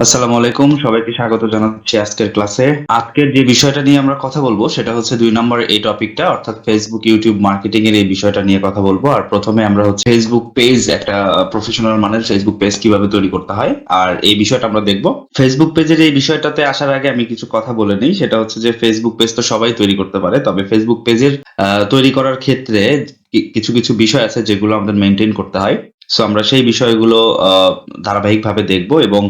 আসসালামু আলাইকুম, সবাইকে স্বাগত জানাচ্ছি আজকের ক্লাসে। আজকের যে বিষয়টা নিয়ে আমরা কথা বলব, সেটা হচ্ছে দুই নম্বর এই টপিকটা, অর্থাৎ ফেসবুক ইউটিউব মার্কেটিং এর এই বিষয়টা নিয়ে কথা বলব। আর প্রথমে আমরা হচ্ছে ফেসবুক পেজ একটা প্রফেশনাল মানের ফেসবুক পেজ কীভাবে তৈরি করতে হয়, আর এই বিষয়টা আমরা দেখব। ফেসবুক পেজের এই বিষয়টাতে আসার আগে আমি কিছু কথা বলে নিই, সেটা হচ্ছে যে ফেসবুক পেজ তো সবাই তৈরি করতে পারে, তবে ফেসবুক পেজের তৈরি করার ক্ষেত্রে কিছু কিছু বিষয় আছে যেগুলো আমাদের মেনটেন করতে হয়। সো আমরা সেই বিষয়গুলো ধারাবাহিকভাবে দেখব এবং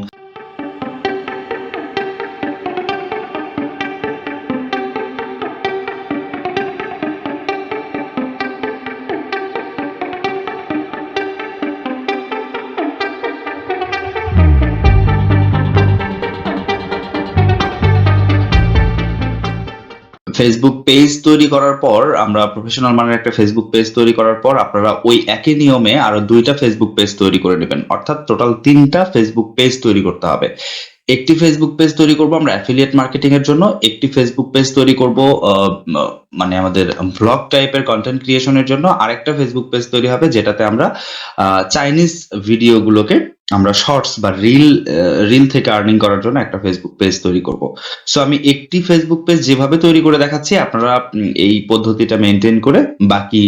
ফেসবুক পেজ তৈরি করার পর, আমরা প্রফেশনাল মানের একটা ফেসবুক পেজ তৈরি করার পর, আপনারা ওই একই নিয়মে আরও দুইটা ফেসবুক পেজ তৈরি করে নেবেন। অর্থাৎ টোটাল তিনটা ফেসবুক পেজ তৈরি করতে হবে। একটি ফেসবুক পেজ তৈরি করব আমরা অ্যাফিলিয়েট মার্কেটিং এর জন্য, একটি ফেসবুক পেজ তৈরি করব মানে আমাদের ব্লগ টাইপের কন্টেন্ট ক্রিয়েশনের জন্য, আরেকটা ফেসবুক পেজ তৈরি হবে যেটাতে আমরা চাইনিজ ভিডিওগুলোকে আমরা শর্টস বা রিল রিল থেকে আর্নিং করার জন্য একটা ফেসবুক পেজ তৈরি করব। সো আমি একটি ফেসবুক পেজ যেভাবে তৈরি করে দেখাচ্ছি, আপনারা এই পদ্ধতিটা মেনটেন করে বাকি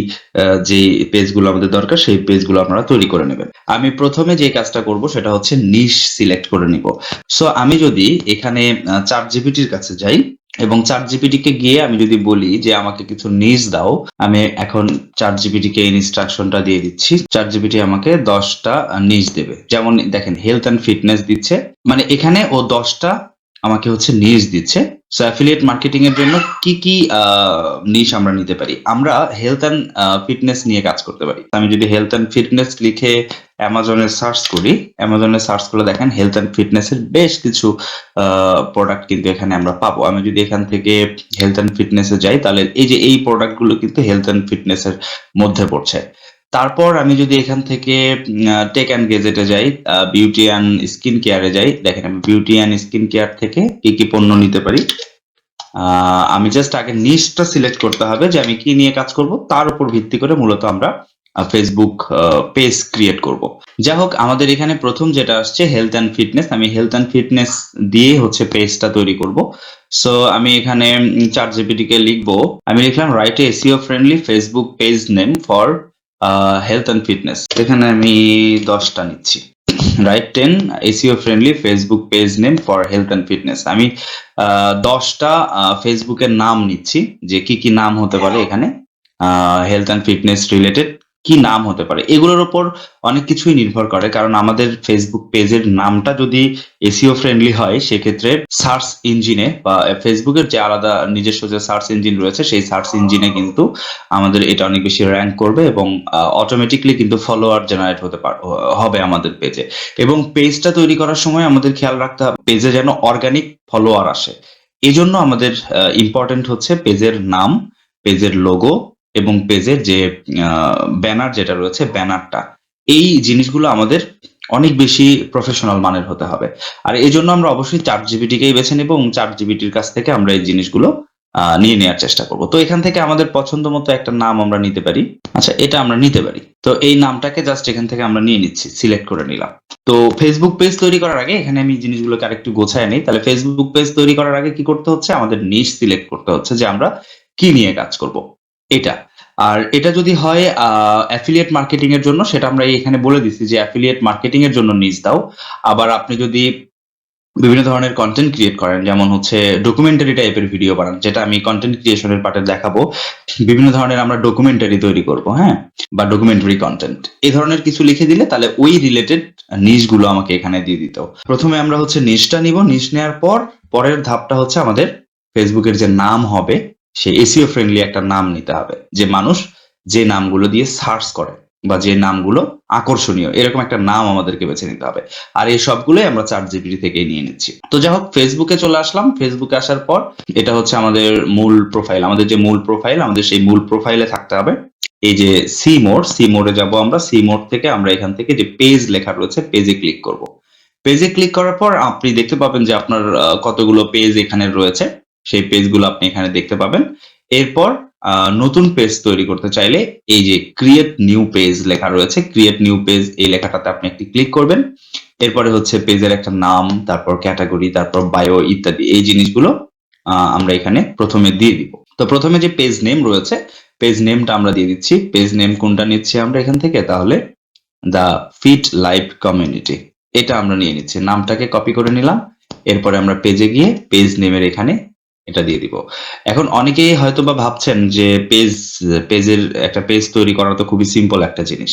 যে পেজগুলো আমাদের দরকার, সেই পেজগুলো আপনারা তৈরি করে নেবেন। আমি প্রথমে যে কাজটা করব, সেটা হচ্ছে নিশ সিলেক্ট করে নিব। সো আমি যদি এখানে চার জিপিটির কাছে যাই এবং চার জিপিটি কে গিয়ে আমি যদি বলি যে আমাকে কিছু নিজ দাও, আমি এখন চার জিপিটি কে ইনস্ট্রাকশনটা দিয়ে দিচ্ছি। চার জিপিটি আমাকে দশটা নিজ দেবে। যেমন দেখেন হেলথ অ্যান্ড ফিটনেস দিচ্ছে। মানে এখানে ও দশটা আমাকে হচ্ছে নিজ দিচ্ছে। সো অ্যাফিলিয়েট মার্কেটিং এর জন্য কি কি নিশ আমরা নিতে পারি? আমরা হেলথ অ্যান্ড ফিটনেস নিয়ে কাজ করতে পারি। আমি যদি হেলথ অ্যান্ড ফিটনেস লিখে অ্যামাজনে সার্চ করি অ্যামাজনে সার্চ করে দেখেন হেলথ অ্যান্ড ফিটনেস এর বেশ কিছু প্রোডাক্ট কিন্তু এখানে আমরা পাবো। আমি যদি এখান থেকে হেলথ অ্যান্ড ফিটনেসে যাই, তাহলে এই যে এই প্রোডাক্টগুলো কিন্তু হেলথ অ্যান্ড ফিটনেস এর মধ্যে পড়ছে। তারপর আমি যদি এখান থেকে টেক অ্যান্ড গেজেটে যাই বিউটি অ্যান্ড স্কিন কেয়ারে যাই, দেখেন আমি বিউটি অ্যান্ড স্কিন কেয়ার থেকে কি কি পণ্য নিতে পারি। আমি জাস্ট আগে নিশটা সিলেক্ট করতে হবে যে আমি কি নিয়ে কাজ করব, তার উপর ভিত্তি করে মূলত আমরা ফেসবুক পেজ ক্রিয়েট করব। যাই হোক, আমাদের এখানে প্রথম যেটা আসছে হেলথ অ্যান্ড ফিটনেস আমি হেলথ অ্যান্ড ফিটনেস দিয়ে হচ্ছে পেজটা তৈরি করব। সো আমি এখানে চার জিপিটি কে লিখব। আমি লিখলাম write SEO friendly Facebook page name for health and fitness এখানে আমি দশটা নিচ্ছি। Write ten SEO friendly Facebook page name for health and fitness আমি দশটা ফেসবুকের নাম নিচ্ছি, যে কি কি নাম হতে পারে এখানে। হেলথ অ্যান্ড ফিটনেস রিলেটেড কি নাম হতে পারে? এগুলোর উপর অনেক কিছুই নির্ভর করে। কারণ আমাদের ফেসবুক পেজের নামটা যদি এসিও ফ্রেন্ডলি হয়, সেক্ষেত্রে সার্চ ইঞ্জিনে বা ফেসবুকের যে আলাদা নিজস্ব যে সার্চ ইঞ্জিন রয়েছে, সেই সার্চ ইঞ্জিনে কিন্তু আমাদের এটা অনেক বেশি র্যাঙ্ক করবে এবং অটোমেটিকলি কিন্তু ফলোয়ার জেনারেট হতে পার, হবে আমাদের পেজে এবং পেজটা তৈরি করার সময় আমাদের খেয়াল রাখতে হবে পেজে যেন অর্গানিক ফলোয়ার আসে। এই জন্য আমাদের ইম্পর্টেন্ট হচ্ছে পেজের নাম পেজের লোগো এবং পেজের যে ব্যানার যেটা রয়েছে, ব্যানারটা, এই জিনিসগুলো আমাদের অনেক বেশি প্রফেশনাল মানের হতে হবে। আর এই জন্য আমরা অবশ্যই চার জিবিটিকেই বেছে নেব এবং চার জিবিটির কাছ থেকে আমরা এই জিনিসগুলো নিয়ে নেওয়ার চেষ্টা করব। তো এখান থেকে আমাদের পছন্দ মতো একটা নাম আমরা নিতে পারি। আচ্ছা এটা আমরা নিতে পারি। তো এই নামটাকে জাস্ট এখান থেকে আমরা নিয়ে নিচ্ছি সিলেক্ট করে নিলাম। তো ফেসবুক পেজ তৈরি করার আগে, এখানে আমি জিনিসগুলোকে আরেকটু গোছায় নিই, তাহলে ফেসবুক পেজ তৈরি করার আগে কি করতে হচ্ছে? আমাদের নিশ সিলেক্ট করতে হচ্ছে যে আমরা কি নিয়ে কাজ করব। এটা। আর এটা যদি হয় অ্যাফিলিয়েট মার্কেটিং এর জন্য, সেটা আমরা এখানে বলে দিচ্ছি যে অ্যাফিলিয়েট মার্কেটিং এর জন্য নিজ দাও। আবার আপনি যদি বিভিন্ন ধরনের কন্টেন্ট ক্রিয়েট করেন, যেমন হচ্ছে ডকুমেন্টারি টাইপের ভিডিও বানান, যেটা আমি কন্টেন্ট ক্রিয়েশনের পার্টে দেখাবো। বিভিন্ন ধরনের আমরা ডকুমেন্টারি তৈরি করব হ্যাঁ? বা ডকুমেন্টারি কন্টেন্ট এই ধরনের কিছু লিখে দিলে তাহলে ওই রিলেটেড নিশগুলো আমাকে এখানে দিয়ে দিত। প্রথমে আমরা হচ্ছে নিশটা নিব। নিশ নেওয়ার পর, পরের ধাপটা হচ্ছে আমাদের ফেসবুকের যে নাম হবে সে এসিও ফ্রেন্ডলি একটা নাম নিতে হবে, যে মানুষ যে নামগুলো দিয়ে সার্চ করে বা যে নামগুলো আকর্ষণীয়, এরকম একটা নাম আমাদেরকে বেছে নিতে হবে। আর এই সবগুলোই আমরা চার জিবিটি থেকে নিয়ে নিচ্ছি। তো যাই হোক ফেসবুকে চলে আসলাম। ফেসবুকে আসার পর এটা হচ্ছে আমাদের মূল প্রোফাইল আমাদের যে মূল প্রোফাইল আমাদের সেই মূল প্রোফাইলে থাকতে হবে। এই যে সি মোড সি মোডে যাব আমরা। সি মোড থেকে আমরা এখান থেকে যে পেজ লেখা রয়েছে পেজে ক্লিক করব। পেজে ক্লিক করার পর আপনি দেখতে পাবেন যে আপনার কতগুলো পেজ এখানে রয়েছে। সেই পেজগুলো আপনি এখানে দেখতে পাবেন। এরপর নতুন পেজ তৈরি করতে চাইলে এই যে ক্রিয়েট নিউ পেজ লেখা রয়েছে ক্রিয়েট নিউ পেজ এই লেখাটাতে আপনি একটি ক্লিক করবেন। এরপরে হচ্ছে পেজের একটা নাম, তারপর ক্যাটাগরি তারপর বায়ো ইত্যাদি এই জিনিসগুলো আমরা এখানে প্রথমে দিয়ে দিব। তো প্রথমে যে পেজ নেম রয়েছে পেজ নেমটা আমরা দিয়ে দিচ্ছি। পেজ নেম কোনটা নিচ্ছি আমরা এখান থেকে? তাহলে দ্য ফিট লাইফ কমিউনিটি এটা আমরা নিয়ে নিচ্ছি। নামটাকে কপি করে নিলাম। এরপরে আমরা পেজে গিয়ে পেজ নেমের এখানে এটা দিয়ে দিব। এখন অনেকেই হয়তো বা ভাবছেন যে পেজ পেজের একটা পেজ তৈরি করা তো খুবই সিম্পল একটা জিনিস।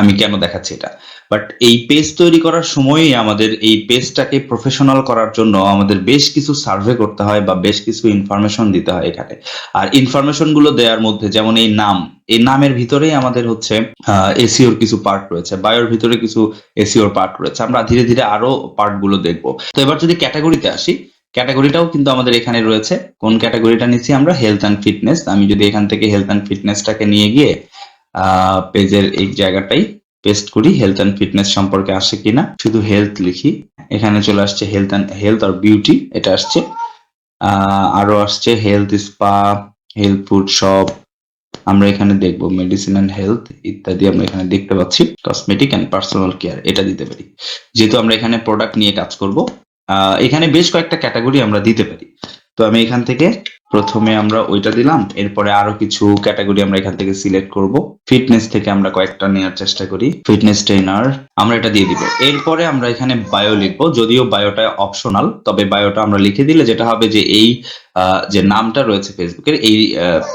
আমি কেন দেখাচ্ছি এটা? বাট এই পেজ তৈরি করার সময়ই আমাদের এই পেজটাকে প্রফেশনাল করার জন্য আমাদের বেশ কিছু সার্ভে করতে হয় বা বেশ কিছু ইনফরমেশন দিতে হয় এখানে। আর ইনফরমেশনগুলো দেওয়ার মধ্যে যেমন এই নাম, এই নামের ভিতরেই আমাদের হচ্ছে এসিওর কিছু পার্ট রয়েছে বায়োর ভিতরে কিছু এসিওর পার্ট রয়েছে। আমরা ধীরে ধীরে আরও পার্টগুলো দেখব। তো এবার যদি ক্যাটাগরিতে আসি ক্যাটাগরিটাও কিন্তু আমাদের এখানে রয়েছে। কোন ক্যাটাগরিটা নিচ্ছি আমরা? হেলথ অ্যান্ড ফিটনেস আমি যদি এখান থেকে হেলথ অ্যান্ড ফিটনেসটাকে নিয়ে গিয়ে পেজের এই জায়গাটাই পেস্ট করি হেলথ অ্যান্ড ফিটনেস সম্পর্কে আসে কিনা, শুধু হেলথ লিখি। এখানে চলে আসছে হেলথ অ্যান্ড হেলথ আর বিউটি এটা আসছে। আরও আসছে health spa health food shop আমরা এখানে দেখব মেডিসিন অ্যান্ড হেলথ ইত্যাদি আমরা এখানে দেখতে পাচ্ছি। কসমেটিক অ্যান্ড পার্সোনাল কেয়ার এটা দিতে পারি। যেহেতু আমরা এখানে প্রোডাক্ট নিয়ে কাজ করব এখানে বেশ কয়েকটা ক্যাটাগরি আমরা দিতে পারি। তো আমি এখান থেকে প্রথমে আমরা ওইটা দিলাম, এরপরে আরও কিছু ক্যাটাগরি আমরা এখান থেকে সিলেক্ট করব। ফিটনেস থেকে আমরা কয়েকটা নেওয়ার চেষ্টা করি ফিটনেস ট্রেনার আমরা এটা দিয়ে দিব। এরপরে আমরা এখানে বায়ো লিখব, যদিও বায়োটা অপশনাল তবে বায়োটা আমরা লিখে দিলে যেটা হবে যে এই যে নামটা রয়েছে ফেসবুকের এই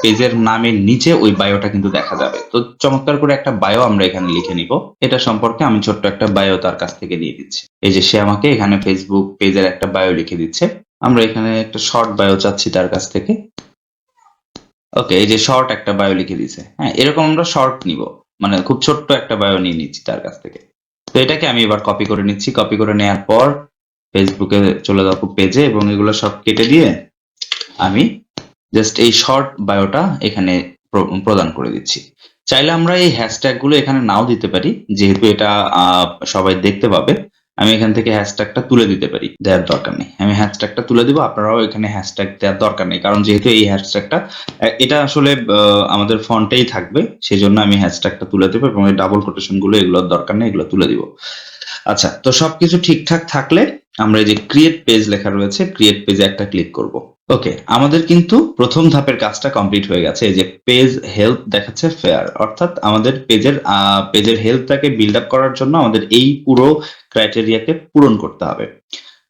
পেজের নামের নিচে ওই বায়োটা কিন্তু দেখা যাবে। তো চমৎকার করে একটা বায়ো আমরা এখানে লিখে নিব। এটা সম্পর্কে আমি ছোট্ট একটা বায়ো তার কাছ থেকে দিয়ে দিচ্ছি। এই যে সে আমাকে এখানে ফেসবুক পেজের একটা বায়ো লিখে দিচ্ছে। আমরা এখানে একটা শর্ট বায়ো চাচ্ছি তার কাছ থেকে। ওকে এই যে শর্ট একটা বায়ো লিখে দিছে। হ্যাঁ এরকম আমরা শর্ট নিব। মানে খুব ছোট্ট একটা বায়ো নিয়ে নিচ্ছি তার কাছ থেকে। তো এটাকে আমি এবার কপি করে নিচ্ছি। কপি করে নেওয়ার পর ফেসবুকে চলে যাব পেজে এবং এগুলো সব কেটে দিয়ে আমি জাস্ট এই শর্ট বায়োটা এখানে প্র- প্রদান করে দিচ্ছি। চাইলে আমরা এই হ্যাশট্যাগগুলো এখানে নাও দিতে পারি। যেহেতু এটা সবাই দেখতে পাবে। আমি এখান থেকে হ্যাশট্যাগটা তুলে দিতে পারি, দেওয়ার দরকার নেই। আমি হ্যাশট্যাগটা তুলে দিব, আপনারাও এখানে হ্যাশট্যাগ দেওয়ার দরকার নেই, কারণ যেহেতু এই হ্যাশট্যাগটা এটা আসলে আমাদের ফন্টেই থাকবে সেই জন্য আমি হ্যাশট্যাগটা তুলে দেবো এবং এই ডাবল কোটেশনগুলো এগুলোর দরকার নেই, এগুলো তুলে দিব। আচ্ছা তো সবকিছু ঠিকঠাক থাকলে আমরা যে ক্রিয়েট পেজ লেখা রয়েছে ক্রিয়েট পেজে একটা ক্লিক করব। ওকে আমাদের কিন্তু প্রথম ধাপের কাজটা কমপ্লিট হয়ে গেছে। এই যে পেজ হেলথ দেখাচ্ছে ফেয়ার অর্থাৎ আমাদের পেজের পেজের হেলথটাকে বিল্ড আপ করার জন্য আমাদের এই পুরো ক্রাইটেরিয়াকে পূরণ করতে হবে।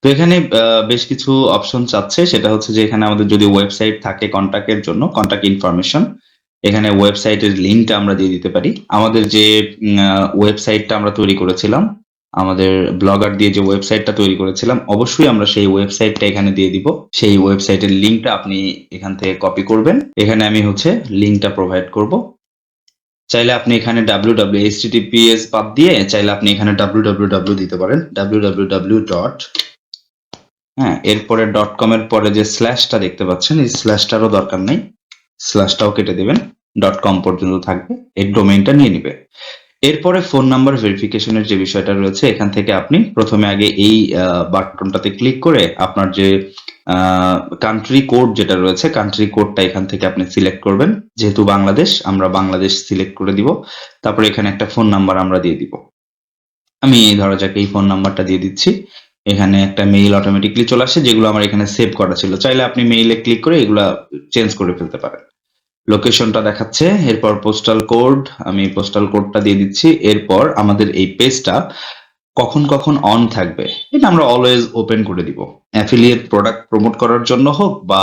তো এখানে বেশ কিছু অপশন চাচ্ছে। সেটা হচ্ছে যে এখানে আমাদের যদি ওয়েবসাইট থাকে কন্ট্যাক্টের জন্য কন্ট্যাক্ট ইনফরমেশন এখানে ওয়েবসাইটের লিঙ্কটা আমরা দিয়ে দিতে পারি। আমাদের যে ওয়েবসাইটটা আমরা তৈরি করেছিলাম আমাদের ব্লগার দিয়ে যে ওয়েবসাইটটা তৈরি করেছিলাম, অবশ্যই আমরা সেই ওয়েবসাইটটা এখানে দিয়ে দিব। সেই ওয়েবসাইটের লিঙ্কটা আপনি এখান থেকে কপি করবেন। এখানে আমি হচ্ছে লিঙ্কটা প্রোভাইড করব। চাইলে আপনি এখানে ডাব্লিউ ডাব্লিউ এইচটিটিপিএস বাদ দিয়ে চাইলে আপনি এখানে ডাব্লিউ ডাব্লিউ ডাব্লিউ দিতে পারেন। ডাব্লিউ ডাব্লিউ ডাব্লিউ ডট হ্যাঁ এরপরে ডট কম এর পরে যে স্ল্যাশটা দেখতে পাচ্ছেন, এই স্ল্যাশটারও দরকার নেই। স্ল্যাশটাও কেটে দেবেন। ডট কম পর্যন্ত থাকবে। এর ডোমেইনটা নিয়ে নিবে। এরপরে ফোন নাম্বার ভেরিফিকেশনের যে বিষয়টা রয়েছে, এখান থেকে আপনি প্রথমে আগে এই বাটনটাতে ক্লিক করে আপনার যে কান্ট্রি কোড যেটা রয়েছে কান্ট্রি কোডটা এখান থেকে আপনি সিলেক্ট করবেন। যেহেতু বাংলাদেশ, আমরা বাংলাদেশ সিলেক্ট করে দিব। তারপরে এখানে একটা ফোন নাম্বার আমরা দিয়ে দিব। আমি ধরা যাক এই ফোন নাম্বারটা দিয়ে দিচ্ছি। এখানে একটা মেইল অটোমেটিকলি চলে আসে, যেগুলো আমার এখানে সেভ করা ছিল। চাইলে আপনি মেইলে ক্লিক করে এগুলা চেঞ্জ করে ফেলতে পারেন। লোকেশনটা দেখাচ্ছে, এরপর পোস্টাল কোড আমি পোস্টাল কোডটা দিয়ে দিচ্ছি, এরপর আমাদের এই পেজটা কখন কখন অন থাকবে, এটা আমরা অলওয়েজ ওপেন করে দিব। অ্যাফিলিয়েট প্রোডাক্ট প্রমোট করার জন্য হোক বা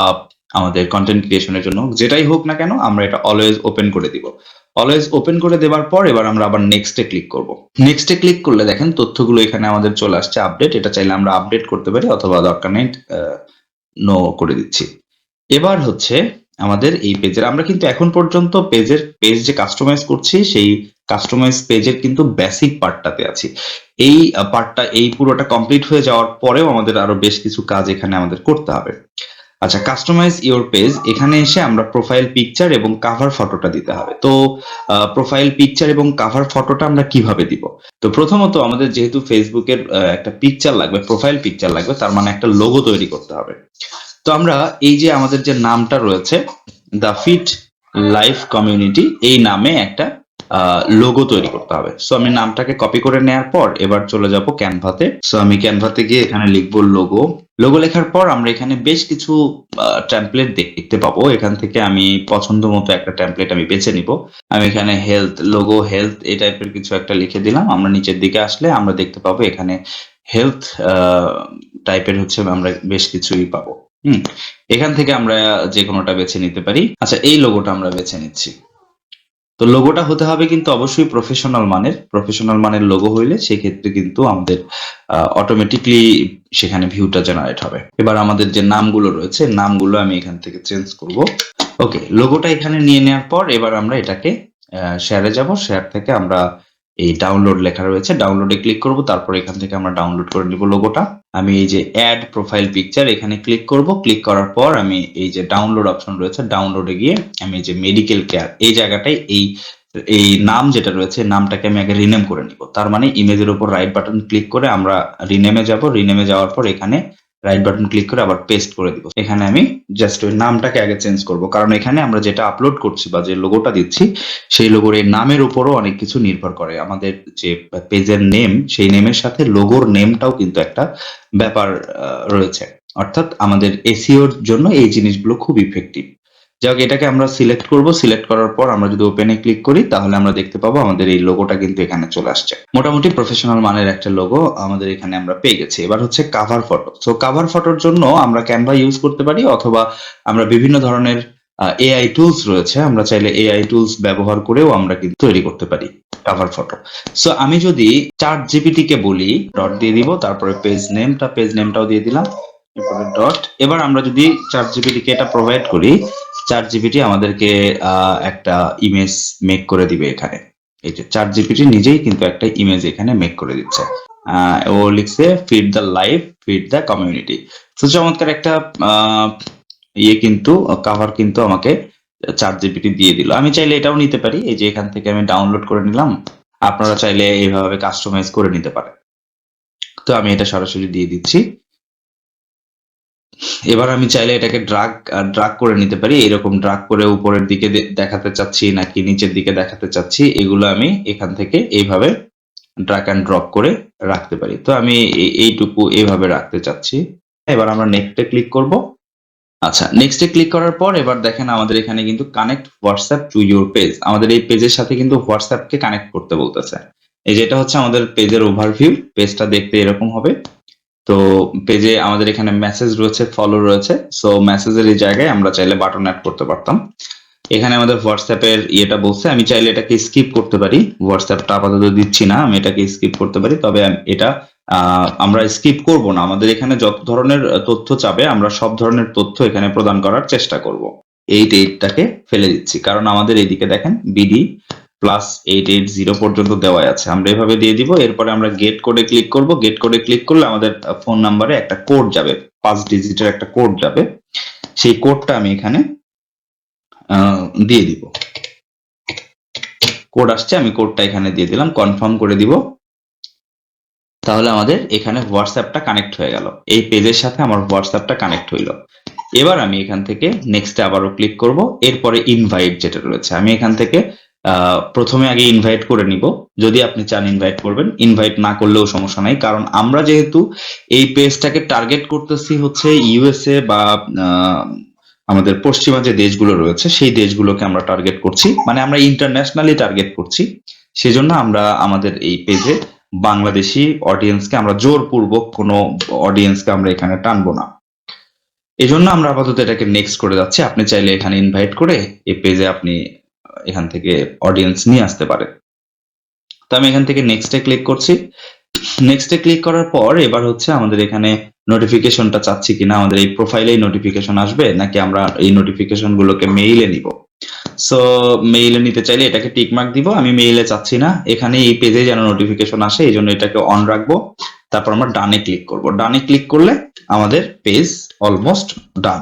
আমাদের কন্টেন্ট ক্রিয়েশনের জন্য হোক, যেটাই হোক না কেন, আমরা এটা অলওয়েজ ওপেন করে দিব। অলওয়েজ ওপেন করে দেওয়ার পর এবার আমরা আবার নেক্সটে ক্লিক করব। নেক্সটে ক্লিক করলে দেখেন, তথ্যগুলো এখানে আমাদের চলে আসছে আপডেট এটা চাইলে আমরা আপডেট করতে পারি, অথবা দরকার নেই নো করে দিচ্ছি। এবার হচ্ছে আমাদের এই পেজের আমরা কিন্তু এখন পর্যন্ত পেজের পেজ যে কাস্টমাইজ করছি, সেই কাস্টমাইজ পেজের কিন্তু বেসিক পার্টটাতে আছি। এই পার্টটা এই পুরোটা কমপ্লিট হয়ে যাওয়ার পরেও আমাদের আরও বেশ কিছু কাজ এখানে আমাদের করতে হবে। আচ্ছা কাস্টমাইজ ইওর পেজ এখানে এসে আমরা প্রোফাইল পিকচার এবং কাভার ফটোটা দিতে হবে। তো প্রোফাইল পিকচার এবং কাভার ফটোটা আমরা কীভাবে দিব? তো প্রথমত আমাদের যেহেতু ফেসবুকের একটা পিকচার লাগবে প্রোফাইল পিকচার লাগবে, তার মানে একটা লোগো তৈরি করতে হবে। তো আমরা এই যে আমাদের যে নামটা রয়েছে দ্য ফিট লাইফ কমিউনিটি এই নামে একটা লোগো তৈরি করতে হবে। সো আমি নামটাকে কপি করে নেওয়ার পর এবার চলে যাব ক্যানভাতে সো আমি ক্যানভাতে গিয়ে এখানে লিখব লোগো লোগো লেখার পর আমরা এখানে বেশ কিছু টেমপ্লেট দেখতে পাবো। এখান থেকে আমি পছন্দ মতো একটা টেমপ্লেট আমি বেছে নিব। আমি এখানে হেলথ লোগো হেলথ এই টাইপের কিছু একটা লিখে দিলাম। আমরা নিচের দিকে আসলে আমরা দেখতে পাবো এখানে হেলথ টাইপের হচ্ছে আমরা বেশ কিছুই পাবো। হুম, এখান থেকে আমরা যে কোনোটা বেছে নিতে পারি। আচ্ছা এই লোগোটা আমরা বেছে নিচ্ছি। তো লোগোটা হতে হবে কিন্তু অবশ্যই প্রফেশনাল মানের। প্রফেশনাল মানের লোগো হইলে সেক্ষেত্রে কিন্তু আমাদের অটোমেটিকলি সেখানে ভিউটা জেনারেট হবে। এবার আমাদের যে নামগুলো রয়েছে, নামগুলো আমি এখান থেকে চেঞ্জ করব। ওকে লোগোটা এখানে নিয়ে নেওয়ার পর এবার আমরা এটাকে শেয়ারে যাব। শেয়ার থেকে আমরা এই ডাউনলোড লেখা রয়েছে। ডাউনলোডে ক্লিক করব, তারপর এখান থেকে আমরা ডাউনলোড করে নিব লোগোটা আমি এই যে অ্যাড প্রোফাইল পিকচার এখানে ক্লিক করব। ক্লিক করার পর আমি এই যে ডাউনলোড অপশন রয়েছে ডাউনলোডে গিয়ে আমি এই যে মেডিকেল কেয়ার এই জায়গাটায় এই এই নাম যেটা রয়েছে নামটাকে আমি আগে রিনেম করে নিব। তার মানে ইমেজের উপর রাইট বাটন ক্লিক করে আমরা রিনেমে যাব। রিনেমে যাওয়ার পর এখানে রাইট বাটন ক্লিক করে আবার পেস্ট করে দিব। এখানে আমি জাস্ট ওই নামটাকে আগে চেঞ্জ করব। কারণ এখানে আমরা যেটা আপলোড করছি বা যে লোগোটা দিচ্ছি, সেই লোগোর এই নামের উপরও অনেক কিছু নির্ভর করে। আমাদের যে পেজের নেম সেই নেমের সাথে লোগোর নেমটাও কিন্তু একটা ব্যাপার রয়েছে। অর্থাৎ আমাদের এসিওর জন্য এই জিনিসগুলো খুব ইফেক্টিভ যাক, এটাকে আমরা সিলেক্ট করব। সিলেক্ট করার পর আমরা যদি ওপেনে ক্লিক করি, তাহলে আমরা দেখতে পাবো আমাদের এই লোগোটা কিন্তু এখানে চলে আসছে। মোটামুটি প্রফেশনাল মানের একটা লোগো আমাদের এখানে আমরা পেয়ে গেছি। এবার হচ্ছে কাভার ফটো সো কাভার ফটোর জন্য আমরা ক্যানভা ইউজ করতে পারি অথবা আমরা বিভিন্ন ধরনের এআই টুলস রয়েছে। আমরা চাইলে এআই টুলস ব্যবহার করেও আমরা কিন্তু তৈরি করতে পারি কাভার ফটো সো আমি যদি চার্ট জিপিটি কে বলি ডট দিয়ে দিব, তারপরে পেজ নেমটা পেজ নেমটাও দিয়ে দিলাম। ডট এবার আমরা যদি চার্ট জিপিটি কে এটা প্রোভাইড করি চার জিপিটি আমাদেরকে একটা ইমেজ মেক করে দিবে এখানে। এই যে চার জিপিটি নিজেই কিন্তু একটা ইমেজ এখানে মেক করে দিচ্ছে। ও লিখছে feed the life feed the community তো চমৎকার একটা ইয়ে কিন্তু কাভার কিন্তু আমাকে চার জিপিটি দিয়ে দিল। আমি চাইলে এটাও নিতে পারি। এই যে এখান থেকে আমি ডাউনলোড করে নিলাম। আপনারা চাইলে এইভাবে কাস্টমাইজ করে নিতে পারেন। তো আমি এটা সরাসরি দিয়ে দিচ্ছি। এবার আমি চাইলে এটাকে ড্রাগ ড্রাগ করে নিতে পারি। এরকম ড্রাগ করে উপরের দিকে দেখাতে চাচ্ছি নাকি নিচের দিকে দেখাতে চাচ্ছি, এগুলো আমি এখান থেকে এইভাবে ড্রাগ অ্যান্ড ড্রপ করে রাখতে পারি। তো আমি এইটুকু এইভাবে রাখতে চাচ্ছি। এবার আমরা নেক্সটে ক্লিক করব। আচ্ছা নেক্সটে ক্লিক করার পর এবার দেখেন আমাদের এখানে কিন্তু connect WhatsApp to your page আমাদের এই পেজের সাথে কিন্তু হোয়াটসঅ্যাপকে কানেক্ট করতে বলতেছে। এই যেটা হচ্ছে আমাদের পেজের ওভারভিউ পেজটা দেখতে এরকম হবে। তো পেজে আমাদের এখানে মেসেজ রয়েছে ফলো রয়েছে। সো মেসেজের এই জায়গায় আমরা চাইলে বাটন অ্যাড করতে পারতাম। এখানে আমাদের হোয়াটসঅ্যাপের ইয়েটা বলছে, আমি চাইলে এটাকে স্কিপ করতে পারি। হোয়াটসঅ্যাপটা আপাতত দিচ্ছি না, আমি এটাকে স্কিপ করতে পারি। তবে এটা আমরা স্কিপ করব না। আমাদের এখানে যত ধরনের তথ্য চাবে, আমরা সব ধরনের তথ্য এখানে প্রদান করার চেষ্টা করব। এইট এইটটাকে ফেলে দিচ্ছি। কারণ আমাদের এইদিকে দেখেন BD plus eight eight zero পর্যন্ত দেওয়া আছে। আমরা এভাবে দিয়ে দিব, এরপরে আমরা গেট কোডে ক্লিক করব। গেট কোডে ক্লিক করলে আমাদের ফোন নাম্বারে একটা কোড যাবে, পাঁচ ডিজিটের একটা কোড যাবে। সেই কোডটা আমি এখানে দিয়ে দিব। কোড আসছে, আমি কোডটা এখানে দিয়ে দিলাম কনফার্ম করে দিব। তাহলে আমাদের এখানে হোয়াটসঅ্যাপটা কানেক্ট হয়ে গেল। এই পেজের সাথে আমার হোয়াটসঅ্যাপটা কানেক্ট হইল। এবার আমি এখান থেকে নেক্সটে আবারও ক্লিক করব। এরপরে ইনভাইট যেটা রয়েছে, আমি এখান থেকে প্রথমে আগে ইনভাইট করে নিব। যদি আপনি চান ইনভাইট করবেন ইনভাইট না করলেও সমস্যা নাই। কারণ আমরা যেহেতু এই পেজটাকে টার্গেট করতেছি হচ্ছে ইউএসএ বা আমাদের পশ্চিমা যে দেশগুলো রয়েছে, সেই দেশগুলোকে আমরা টার্গেট করছি। মানে আমরা ইন্টারন্যাশনালি টার্গেট করছি। সেজন্য আমরা আমাদের এই পেজে বাংলাদেশি অডিয়েন্সকে আমরা জোরপূর্বক কোনো অডিয়েন্সকে আমরা এখানে টানবো না। এই জন্য আমরা আপাতত এটাকে নেক্সট করে যাচ্ছি। আপনি চাইলে এখানে ইনভাইট করে এই পেজে আপনি এখান থেকে অডিয়েন্স নিয়ে আসতে পারে। তো আমি এখান থেকে নেক্সটে ক্লিক করছি। নেক্সটে ক্লিক করার পর এবার হচ্ছে আমাদের এখানে নোটিফিকেশনটা চাচ্ছি কিনা, আমাদের এই প্রোফাইলেই নোটিফিকেশন আসবে, নাকি আমরা এই নোটিফিকেশন গুলোকে মেইলে নিব? সো মেইলে নিতে চাইলে এটাকে টিকমার্ক দিব, আমি মেইলে চাচ্ছি না। এখানে এই পেজে যেন নোটিফিকেশন আসে, এই জন্য এটাকে অন রাখব। তারপর আমরা ডানে ক্লিক করব। ডানে ক্লিক করলে আমাদের পেজ অলমোস্ট ডান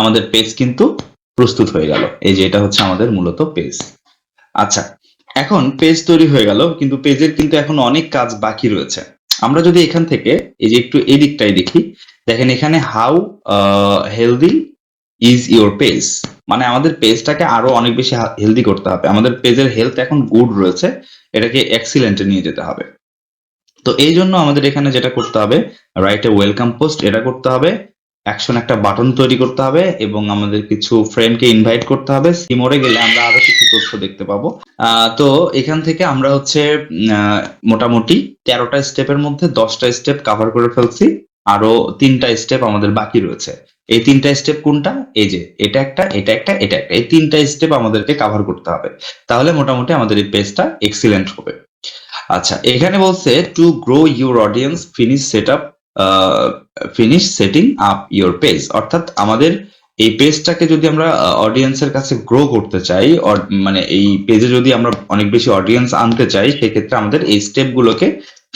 আমাদের পেজ কিন্তু প্রস্তুত হয়ে গেল। এই যে এটা হচ্ছে আমাদের মূলত পেজ আচ্ছা এখন পেজ তৈরি হয়ে গেল, কিন্তু পেজের কিন্তু এখন অনেক কাজ বাকি রয়েছে। আমরা যদি এখান থেকে এই যে একটু এই দিকটাই দেখি, দেখেন এখানে how healthy is your page মানে আমাদের পেজটাকে আরও অনেক বেশি হেলদি করতে হবে। আমাদের পেজের হেলথ এখন গুড রয়েছে, এটাকে এক্সিলেন্টে নিয়ে যেতে হবে। তো এই জন্য আমাদের এখানে যেটা করতে হবে রাইট এ ওয়েলকাম পোস্ট এটা করতে হবে। অ্যাকশন একটা বাটন তৈরি করতে হবে এবং আমাদের কিছু ফ্রেন্ডকে ইনভাইট করতে হবে। সিমোরে গেলে আমরা আরও কিছু তথ্য দেখতে পাবো। তো এখান থেকে আমরা হচ্ছে মোটামুটি তেরোটা স্টেপের মধ্যে দশটা স্টেপ কভার করে ফেলছি। আরও তিনটা স্টেপ আমাদের বাকি রয়েছে। এই তিনটা স্টেপ কোনটা? এই যে, এটা একটা এটা একটা এটা একটা। এই তিনটা স্টেপ আমাদেরকে কাভার করতে হবে। তাহলে মোটামুটি আমাদের এই পেজটা এক্সিলেন্ট হবে। আচ্ছা এখানে বলছে to grow your audience finish set up finish setting up your page অর্থাৎ আমাদের এই পেজটাকে যদি আমরা অডিয়েন্সের কাছে গ্রো করতে চাই মানে এই পেজে যদি আমরা অনেক বেশি অডিয়েন্স আনতে চাই, সেক্ষেত্রে আমাদের এই স্টেপ গুলোকে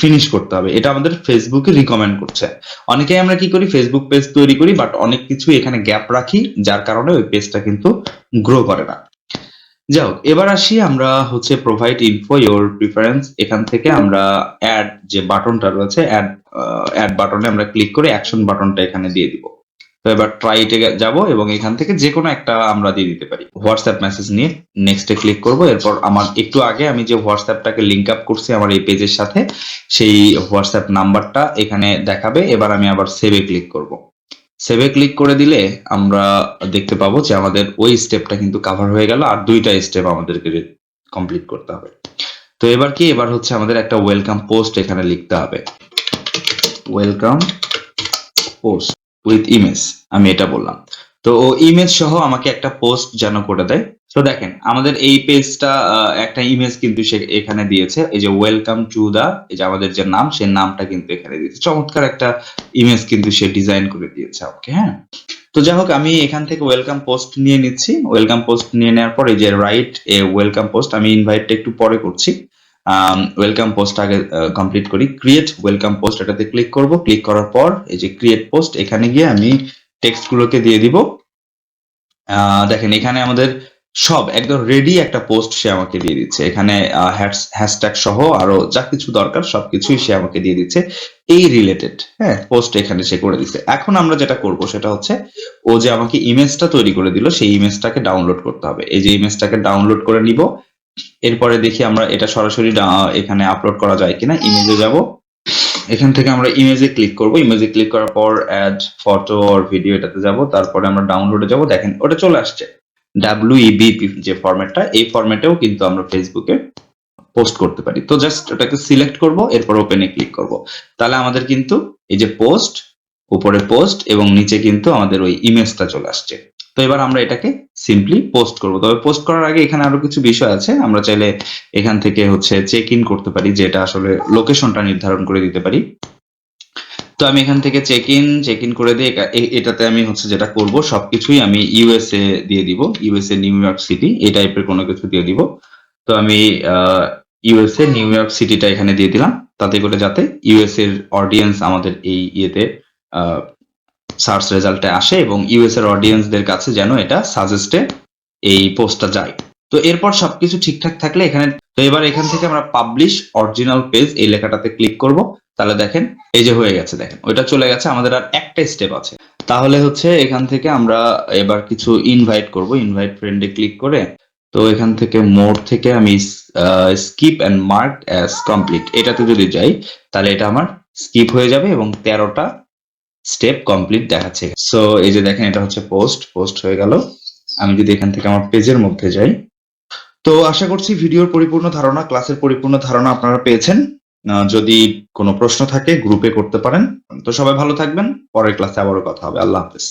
ফিনিশ করতে হবে। এটা আমাদের ফেসবুকে রিকমেন্ড করছে। অনেকেই আমরা কি করি ফেসবুক পেজ তৈরি করি বাট অনেক কিছু এখানে গ্যাপ রাখি, যার কারণে ওই পেজটা কিন্তু গ্রো করে না। যাই হোক এবার আসি আমরা হচ্ছে প্রোভাইড ইনফো ইওর প্রিফারেন্স এখান থেকে আমরা অ্যাড যে বাটনটা রয়েছে অ্যাড অ্যাড বাটনে আমরা ক্লিক করে অ্যাকশন বাটনটা এখানে দিয়ে দিব। তো এবার ট্রাই ট্রাইটে যাব এবং এখান থেকে যে কোনো একটা আমরা দিয়ে দিতে পারি। হোয়াটসঅ্যাপ মেসেজ নিয়ে নেক্সটে ক্লিক করব। এরপর আমার একটু আগে আমি যে হোয়াটসঅ্যাপটাকে লিঙ্ক আপ করছি আমার এই পেজের সাথে, সেই হোয়াটসঅ্যাপ নাম্বারটা এখানে দেখাবে। এবার আমি আবার সেভে ক্লিক করব। সেভে ক্লিক করে দিলে আমরা দেখতে পাবো যে আমাদের ওই স্টেপটা কিন্তু কাভার হয়ে গেল আর দুইটা স্টেপ আমাদেরকে কমপ্লিট করতে হবে। তো এবার কি? এবার হচ্ছে আমাদের একটা ওয়েলকাম পোস্ট এখানে লিখতে হবে। ওয়েলকাম পোস্ট উইথ ইমেজ আমি এটা বললাম। তো ও ইমেজ সহ আমাকে একটা পোস্ট যেন করে দেয়। তো দেখেন, আমাদের এই পেজটা একটা ইমেজ কিন্তু সে এখানে দিয়েছে। এই যে ওয়েলকাম টু দা এই যে আমাদের যে নাম সেই নামটা কিন্তু এখানে দিয়েছে। চমৎকার একটা ইমেজ কিন্তু সে ডিজাইন করে দিয়েছে ওকে হ্যাঁ? তো যাই হোক, আমি এখান থেকে ওয়েলকাম পোস্ট নিয়ে নিচ্ছি। ওয়েলকাম পোস্ট নিয়ে নেওয়ার পর এই যে রাইট এ ওয়েলকাম পোস্ট আমি ইনভাইটটা একটু পরে করছি। ওয়েলকাম পোস্ট আগে কমপ্লিট করি। ক্রিয়েট ওয়েলকাম পোস্ট এটাতে ক্লিক করব। ক্লিক করার পর এই যে ক্রিয়েট পোস্ট এখানে গিয়ে আমি টেক্সট গুলোকে দিয়ে দিব। দেখেন, এখানে আমাদের সব, একদম রেডি একটা পোস্ট সে আমাকে দিয়ে দিচ্ছে। এখানে হ্যাশট্যাগ সহ আরও যা কিছু দরকার সবকিছুই সে আমাকে দিয়ে দিচ্ছে। এই রিলেটেড হ্যাঁ পোস্ট এখানে সে করে দিচ্ছে। এখন আমরা যেটা করব সেটা হচ্ছে, ও যে আমাকে ইমেজটা তৈরি করে দিল, সেই ইমেজটাকে ডাউনলোড করতে হবে। এই যে ইমেজটাকে ডাউনলোড করে নিব, এরপরে দেখি আমরা এটা সরাসরি এখানে আপলোড করা যায় কিনা। ইমেজে যাব। এখান থেকে আমরা ইমেজে ক্লিক করব। ইমেজে ক্লিক করার পর অ্যাড ফটো অর ভিডিও এটাতে যাব। তারপরে আমরা ডাউনলোডে যাব। দেখেন, ওটা চলে আসছে। ডাব্লিউইবিপি যে ফরম্যাটটা এই ফরম্যাটেও কিন্তু আমরা ফেসবুকে পোস্ট করতে পারি। তো জাস্ট ওটাকে সিলেক্ট করব, এরপর ওপেনে ক্লিক করব। তাহলে আমাদের কিন্তু এই যে পোস্ট উপরে পোস্ট এবং নিচে কিন্তু আমাদের ওই ইমেজটা চলে আসছে। তো এবার আমরা এটাকে সিম্পলি পোস্ট করব। তবে পোস্ট করার আগে এখানে আরও কিছু বিষয় আছে। আমরা চাইলে এখান থেকে হচ্ছে চেক ইন করতে পারি, যেটা আসলে লোকেশনটা নির্ধারণ করে দিতে পারি। তো আমি এখান থেকে চেক ইন চেক ইন করে দিয়ে এটাতে আমি হচ্ছে যেটা করব, সবকিছুই আমি ইউএসএ দিয়ে দিব ইউএসএ নিউ ইয়র্ক সিটি এই টাইপের কোনো কিছু দিয়ে দিব। তো আমি ইউএসএ নিউ ইয়র্ক সিটিটা এখানে দিয়ে দিলাম, তাতে করে যাতে ইউএস এর অডিয়েন্স আমাদের এই ইয়েতে সার্চ রেজাল্টে আসে এবং ইউএস এর অডিয়েন্সদের কাছে যেন এটা সাজেস্টে এই পোস্টটা যায়। তো এরপর সবকিছু ঠিকঠাক থাকলে এখানে তো এবার এখান থেকে আমরা পাবলিশ অরিজিনাল পেজ এই লেখাটাতে ক্লিক করব। তাহলে দেখেন, এই যে হয়ে গেছে, দেখেন, ওইটা চলে গেছে, আমাদের আর একটা স্টেপ আছে। তাহলে হচ্ছে এখান থেকে আমরা এবার কিছু ইনভাইট করব ইনভাইট ফ্রেন্ডে ক্লিক করে। তো এখান থেকে মোর থেকে আমি skip and mark as complete এটাতে যদি যাই, তাহলে এটা আমার স্কিপ হয়ে যাবে এবং তেরোটা স্টেপ কমপ্লিট দেখাচ্ছে। সো এই যে দেখেন, এটা হচ্ছে পোস্ট পোস্ট হয়ে গেল। আমি যদি এখান থেকে আমার পেজের মধ্যে যাই তো আশা করছি ভিডিওর পরিপূর্ণ ধারণা, ক্লাসের পরিপূর্ণ ধারণা আপনারা পেয়েছেন। যদি কোনো প্রশ্ন থাকে গ্রুপে করতে পারেন। তো সবাই ভালো থাকবেন। পরের ক্লাসে আবারও কথা হবে। আল্লাহ হাফেজ।